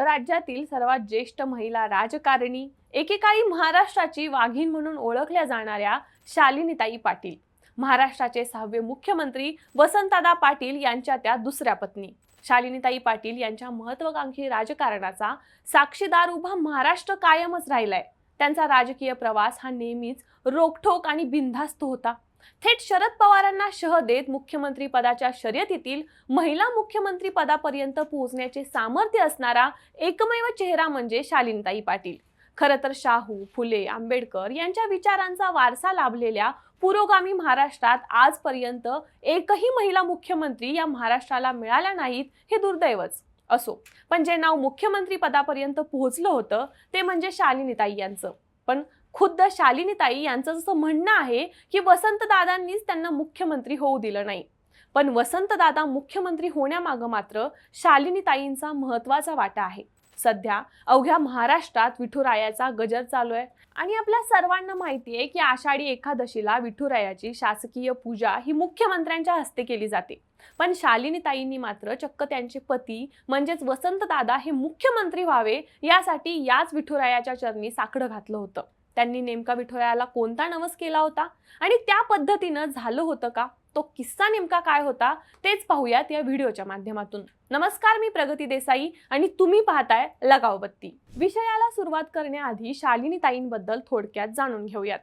राज्यातील सर्वात ज्येष्ठ महिला राजकारणी एकेकाळी महाराष्ट्राची वाघीण म्हणून ओळखल्या जाणाऱ्या शालिनीताई पाटील. महाराष्ट्राचे सहावे मुख्यमंत्री वसंतदादा पाटील यांच्या त्या दुसऱ्या पत्नी. शालिनीताई पाटील यांच्या महत्वाकांक्षी राजकारणाचा साक्षीदार उभा महाराष्ट्र कायमच राहिलाय. त्यांचा राजकीय प्रवास हा नेहमीच रोखठोक आणि बिनधास्त होता. थेट शरद पवारांना शह देत मुख्यमंत्री पदाच्या शर्यतीतील महिला मुख्यमंत्री पदापर्यंत पोहोचण्याचे सामर्थ्य असणारा एकमेव चेहरा म्हणजे शालिनीताई पाटील. खरं तर शाहू फुले आंबेडकर यांच्या विचारांचा वारसा लाभलेल्या पुरोगामी महाराष्ट्रात आजपर्यंत एकही महिला मुख्यमंत्री या महाराष्ट्राला मिळाल्या नाहीत हे दुर्दैवच असो. पण जे नाव मुख्यमंत्री पदापर्यंत पोहोचलं होतं ते म्हणजे शालिनीताई यांचं. पण खुद्द शालिनीताई यांचं जसं म्हणणं आहे की वसंतदादांनीच त्यांना मुख्यमंत्री होऊ दिलं नाही. पण वसंतदादा मुख्यमंत्री होण्यामागं मात्र शालिनीताईंचा महत्त्वाचा वाटा आहे. सध्या अवघ्या महाराष्ट्रात विठुरायाचा गजर चालू आहे. आणि आपल्या सर्वांना माहिती आहे की आषाढी एकादशीला विठुरायाची शासकीय पूजा ही मुख्यमंत्र्यांच्या हस्ते केली जाते. पण शालिनीताईंनी मात्र चक्क त्यांचे पती म्हणजेच वसंतदादा हे मुख्यमंत्री व्हावे यासाठी याच विठुरायाच्या चरणी साकडं घातलं होतं. त्यांनी नेमका विठुरायाला कोणता नवस केला होता? आणि त्या पद्धतीनं झालं होतं का? तो किस्सा नेमका काय होता? तेच पाहूयात या व्हिडिओच्या माध्यमातून. नमस्कार मी प्रगती देसाई आणि तुम्ही पाहताय लगाव बत्ती विषयाला सुरुवात करण्याआधी शालिनीताईंबद्दल थोडक्यात जाणून घेऊयात.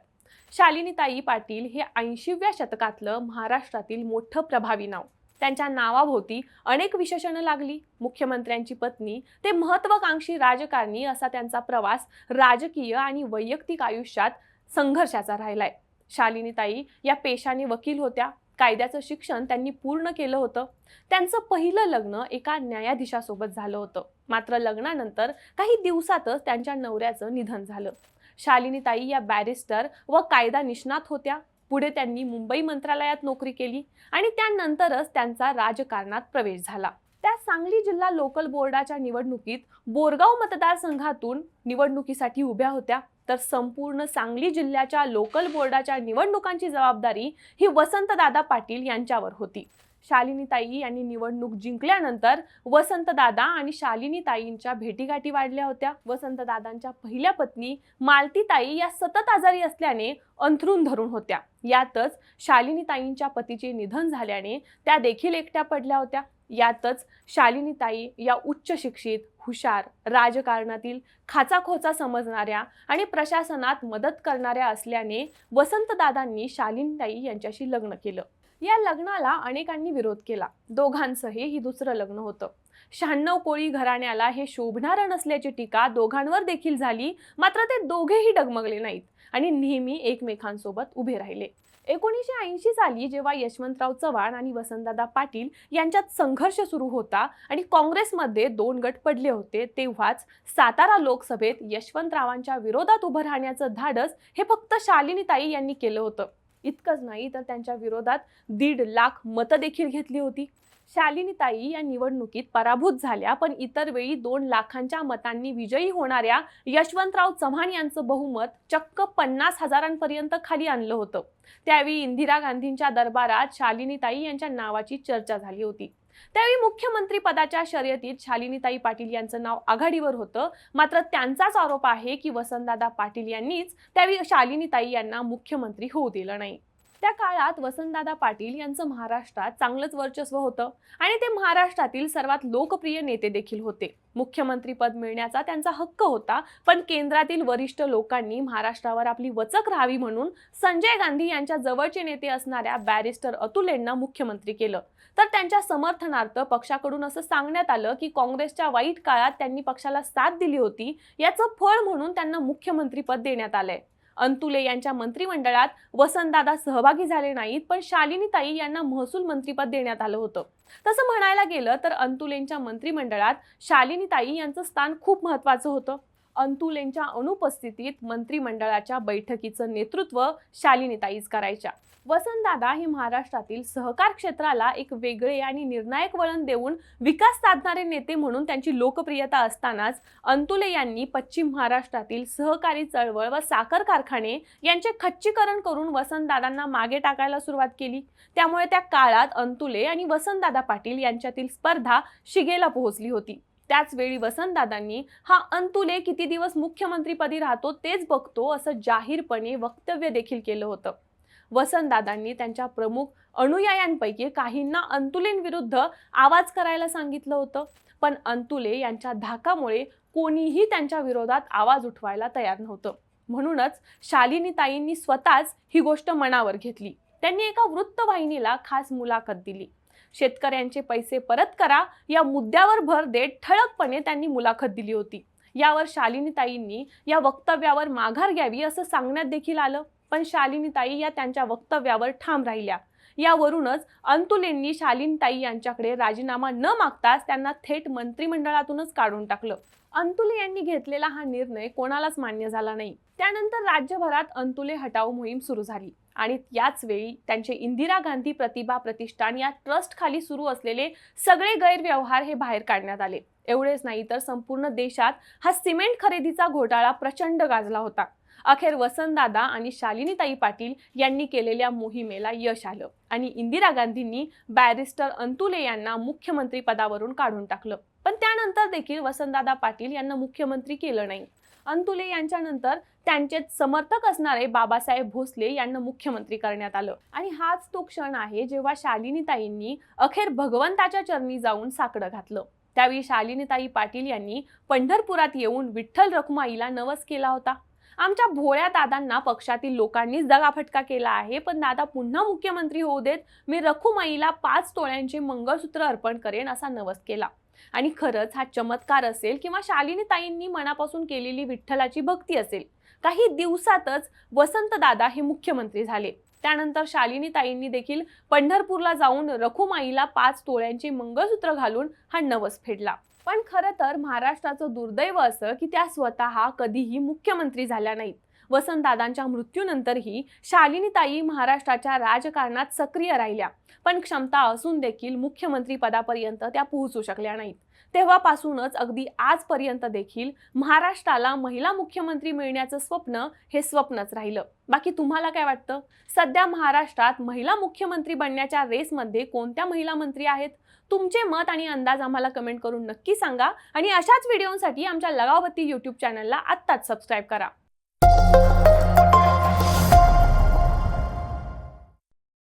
शालिनीताई पाटील हे ऐंशीव्या शतकातलं महाराष्ट्रातील मोठं प्रभावी नाव. त्यांच्या नावाभोवती अनेक विशेषणं लागली. मुख्यमंत्र्यांची पत्नी ते महत्वाकांक्षी राजकारणी असा त्यांचा प्रवास राजकीय आणि वैयक्तिक आयुष्यात संघर्षाचा राहिलाय. शालिनीताई या पेशाने वकील होत्या. कायद्याचं शिक्षण त्यांनी पूर्ण केलं होतं. त्यांचं पहिलं लग्न एका न्यायाधीशासोबत झालं होतं. मात्र लग्नानंतर काही दिवसातच त्यांच्या नवऱ्याचं निधन झालं. शालिनीताई या बॅरिस्टर व कायदा निष्णात होत्या. पुढे त्यांनी मुंबई मंत्रालयात नोकरी केली आणि त्यानंतरच त्यांचा राजकारणात प्रवेश झाला. त्या सांगली जिल्हा लोकल बोर्डाच्या निवडणुकीत बोरगाव मतदारसंघातून निवडणुकीसाठी उभ्या होत्या. तर संपूर्ण सांगली जिल्ह्याच्या लोकल बोर्डाच्या निवडणुकांची जबाबदारी ही वसंतदादा पाटील यांच्यावर होती. शालिनीताई यांनी निवडणूक जिंकल्यानंतर वसंतदादा आणि शालिनीताईंच्या भेटीगाठी वाढल्या होत्या. वसंतदादांच्या पहिल्या पत्नी मालतीताई या सतत आजारी असल्याने अंथरून धरून होत्या. यातच शालिनीताईंच्या पतीचे निधन झाल्याने त्या देखील एकट्या पडल्या होत्या. यातच शालिनीताई या उच्च शिक्षित हुशार राजकारणातील खाचाखोचा समजणाऱ्या आणि प्रशासनात मदत करणाऱ्या असल्याने वसंतदादांनी शालिनीताई यांच्याशी लग्न केलं. या लग्नाला अनेकांनी विरोध केला. दोघांचंही ही दुसरं लग्न होतं. शहाण्णव कोळी घराण्याला हे शोभणारं नसल्याची टीका दोघांवर देखील झाली मात्र ते दोघेही डगमगले नाहीत आणि नेहमी एकमेकांसोबत उभे राहिले. एकोणीसशे ऐंशी साली जेव्हा यशवंतराव चव्हाण आणि वसंतदादा पाटील यांच्यात संघर्ष सुरू होता आणि काँग्रेसमध्ये दोन गट पडले होते तेव्हाच सातारा लोकसभेत यशवंतरावांच्या विरोधात उभं राहण्याचं धाडस हे फक्त शालिनीताई यांनी केलं होतं. इतकंच नाही तर त्यांच्या विरोधात दीड लाख मतं देखील घेतली होती. शालिनीताई या निवडणुकीत पराभूत झाल्या पण इतर वेळी दोन लाखांच्या मतांनी विजयी होणाऱ्या यशवंतराव चव्हाण यांचं बहुमत चक्क पन्नास हजारांपर्यंत खाली आणलं होतं. त्यावेळी इंदिरा गांधींच्या दरबारात शालिनीताई यांच्या नावाची चर्चा झाली होती. त्यावेळी मुख्यमंत्री पदाच्या शर्यतीत शालिनीताई पाटील यांचं नाव आघाडीवर होतं. मात्र त्यांचाच आरोप आहे की वसंतदादा पाटील यांनीच त्यावेळी शालिनीताई यांना मुख्यमंत्री होऊ दिलं नाही. त्या काळात वसंतदादा पाटील यांचं महाराष्ट्रात चांगलंच वर्चस्व होतं. आणि ते महाराष्ट्रातील सर्वात लोकप्रिय नेते देखील होते. मुख्यमंत्री पद मिळण्याचा त्यांचा हक्क होता पण केंद्रातील वरिष्ठ लोकांनी महाराष्ट्रावर आपली वचक राहावी म्हणून संजय गांधी यांच्या जवळचे नेते असणाऱ्या बॅरिस्टर अतुल यांना मुख्यमंत्री केलं. तर त्यांच्या समर्थनार्थ पक्षाकडून असं सांगण्यात आलं की काँग्रेसच्या वाईट काळात त्यांनी पक्षाला साथ दिली होती याचं फळ म्हणून त्यांना मुख्यमंत्रीपद देण्यात आलंय. अंतुले यांच्या मंत्रिमंडळात वसंतदादा सहभागी झाले नाहीत पण शालिनीताई यांना महसूल मंत्रीपद देण्यात आलं होतं. तसं म्हणायला गेलं तर अंतुलेंच्या मंत्रिमंडळात शालिनीताई यांचं स्थान खूप महत्वाचं होतं. अंतुलेंच्या अनुपस्थितीत मंत्रिमंडळाच्या बैठकीचं नेतृत्व शालिनीताईच करायच्या. वसंतदादा हे महाराष्ट्रातील सहकार क्षेत्राला एक वेगळे आणि निर्णायक वळण देऊन विकास साधणारे नेते म्हणून त्यांची लोकप्रियता असतानाच अंतुले यांनी पश्चिम महाराष्ट्रातील सहकारी चळवळ व साखर कारखाने यांचे खच्चीकरण करून वसंतदादांना मागे टाकायला सुरुवात केली. त्यामुळे त्या काळात अंतुले आणि वसंतदादा पाटील यांच्यातील स्पर्धा शिगेला पोहोचली होती. त्याचवेळी वसंतदादांनी हा अंतुले किती दिवस मुख्यमंत्रीपदी राहतो तेच बघतो असं जाहीरपणे वक्तव्य देखील केलं होतं. वसंतदादांनी त्यांच्या प्रमुख अनुयायांपैकी काहींना अंतुलेंविरुद्ध आवाज करायला सांगितलं होतं. पण अंतुले यांच्या धाकामुळे कोणीही त्यांच्या विरोधात आवाज उठवायला तयार नव्हतं. म्हणूनच शालिनीताईंनी स्वतःच ही गोष्ट मनावर घेतली. त्यांनी एका वृत्तवाहिनीला खास मुलाखत दिली. शेतकऱ्यांचे पैसे परत करा. या मुद्द्यावर भर देत ठळकपणे त्यांनी मुलाखत दिली होती. यावर शालिनीताईंनी या वक्तव्यावर माघार घ्यावी असं सांगण्यात देखील आलं. पण शालिनीताई या त्यांच्या वक्तव्यावर ठाम राहिल्या. यावरूनच अंतुलेंनी शालिनीताई यांच्याकडे राजीनामा न मागताच त्यांना थेट मंत्रिमंडळातूनच काढून टाकलं. अंतुले यांनी घेतलेला हा निर्णय कोणालाच मान्य झाला नाही. त्यानंतर राज्यभरात अंतुले हटाव मोहीम सुरू झाली. आणि याच वेळी त्यांचे इंदिरा गांधी प्रतिभा प्रतिष्ठान या ट्रस्ट खाली सुरू असलेले सगळे गैरव्यवहार हे बाहेर काढण्यात आले. एवढेच नाही तर संपूर्ण देशात हा सिमेंट खरेदीचा घोटाळा प्रचंड गाजला होता. अखेर वसंतदादा आणि शालिनीताई पाटील यांनी केलेल्या मोहिमेला यश आलं आणि इंदिरा गांधींनी बॅरिस्टर अंतुले यांना मुख्यमंत्री पदावरून काढून टाकलं. पण त्यानंतर देखील वसंतदादा पाटील यांना मुख्यमंत्री केलं नाही. अंतुले यांच्यानंतर त्यांचे समर्थक असणारे बाबासाहेब भोसले यांना मुख्यमंत्री करण्यात आलं. आणि हाच तो क्षण आहे जेव्हा शालिनीताईंनी अखेर भगवंताच्या चरणी जाऊन साकडं घातलं. त्यावेळी शालिनीताई पाटील यांनी पंढरपुरात येऊन विठ्ठल रखुमाईला नवस केला होता. आमच्या भोळ्या दादांना पक्षातील लोकांनीच दगाफटका केला आहे. पण दादा पुन्हा मुख्यमंत्री होऊ देत मी रखुमाईला पाच तोळ्यांचे मंगळसूत्र अर्पण करेन असा नवस केला. आणि खरंच हा चमत्कार असेल किंवा शालिनी ताईंनी मनापासून केलेली विठ्ठलाची भक्ती असेल काही दिवसातच वसंतदादा हे मुख्यमंत्री झाले. त्यानंतर शालिनी ताईंनी देखील पंढरपूरला जाऊन रखुमाईला पाच तोळ्यांचे मंगळसूत्र घालून हा नवस फेडला. पण खरं तर महाराष्ट्राचं दुर्दैव असं की त्या स्वतः कधीही मुख्यमंत्री झाल्या नाहीत. वसंतदादांच्या मृत्यूनंतरही शालिनीताई महाराष्ट्राच्या राजकारणात सक्रिय राहिल्या. पण क्षमता असून देखील मुख्यमंत्री पदापर्यंत त्या पोहोचू शकल्या नाहीत. तेव्हापासूनच अगदी आजपर्यंत देखील महाराष्ट्राला महिला मुख्यमंत्री मिळण्याचं स्वप्न हे स्वप्नच राहिलं. बाकी तुम्हाला काय वाटतं? सध्या महाराष्ट्रात महिला मुख्यमंत्री बनण्याच्या रेसमध्ये कोणत्या महिला मंत्री आहेत? तुमचे मत आणि अंदाज आम्हाला कमेंट करून नक्की सांगा आणि अशाच व्हिडिओसाठी आमच्या लगावती यूट्यूब चॅनलला आत्ताच सबस्क्राईब करा.